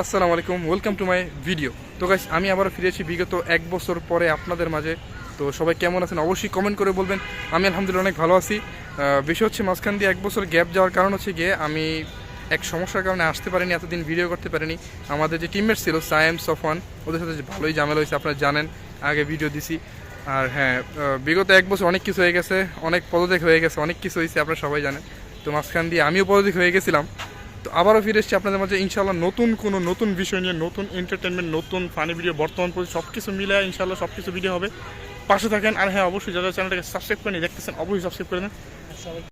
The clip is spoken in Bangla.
আসসালামু আলাইকুম ওয়েলকাম টু মাই ভিডিও তো গাইস আমি আবারও ফিরেছি বিগত এক বছর পরে আপনাদের মাঝে। তো সবাই কেমন আছেন? অবশ্যই কমেন্ট করে বলবেন। আমি আলহামদুলিল্লাহ অনেক ভালো আছি। বিষয় হচ্ছে মাঝখান দিয়ে এক বছর গ্যাপ যাওয়ার কারণ হচ্ছে গিয়ে আমি এক সমস্যার কারণে আসতে পারিনি, এতদিন ভিডিও করতে পারিনি। আমাদের যে টিমমেট ছিল, সায়েম, সফওয়ান, ওদের সাথে ভালোই ঝামেলা হয়েছে, আপনারা জানেন, আগে ভিডিও দিছি। আর হ্যাঁ বিগত এক বছর অনেক কিছু হয়ে গেছে, অনেক পদত্যাগ হয়ে গেছে, অনেক কিছু হয়েছে, আপনারা সবাই জানেন। তো মাঝখান দিয়ে আমিও পদত্যাগ হয়ে গেছিলাম। তো আবারও ফিরে এসেছি আপনাদের মাঝে। ইনশাল্লাহ নতুন কোনো নতুন বিষয় নিয়ে, নতুন এন্টারটেনমেন্ট নতুন ফানি ভিডিও বর্তমান পর্যন্ত সব কিছু মিলে ইনশাল্লাহ সব কিছু ভিডিও হবে। পাশে থাকেন। আর হ্যাঁ অবশ্যই যারা চ্যানেলটাকে সাবস্ক্রাইব করে নিয়ে দেখতেছেন, অবশ্যই সাবস্ক্রাইব করে দেন।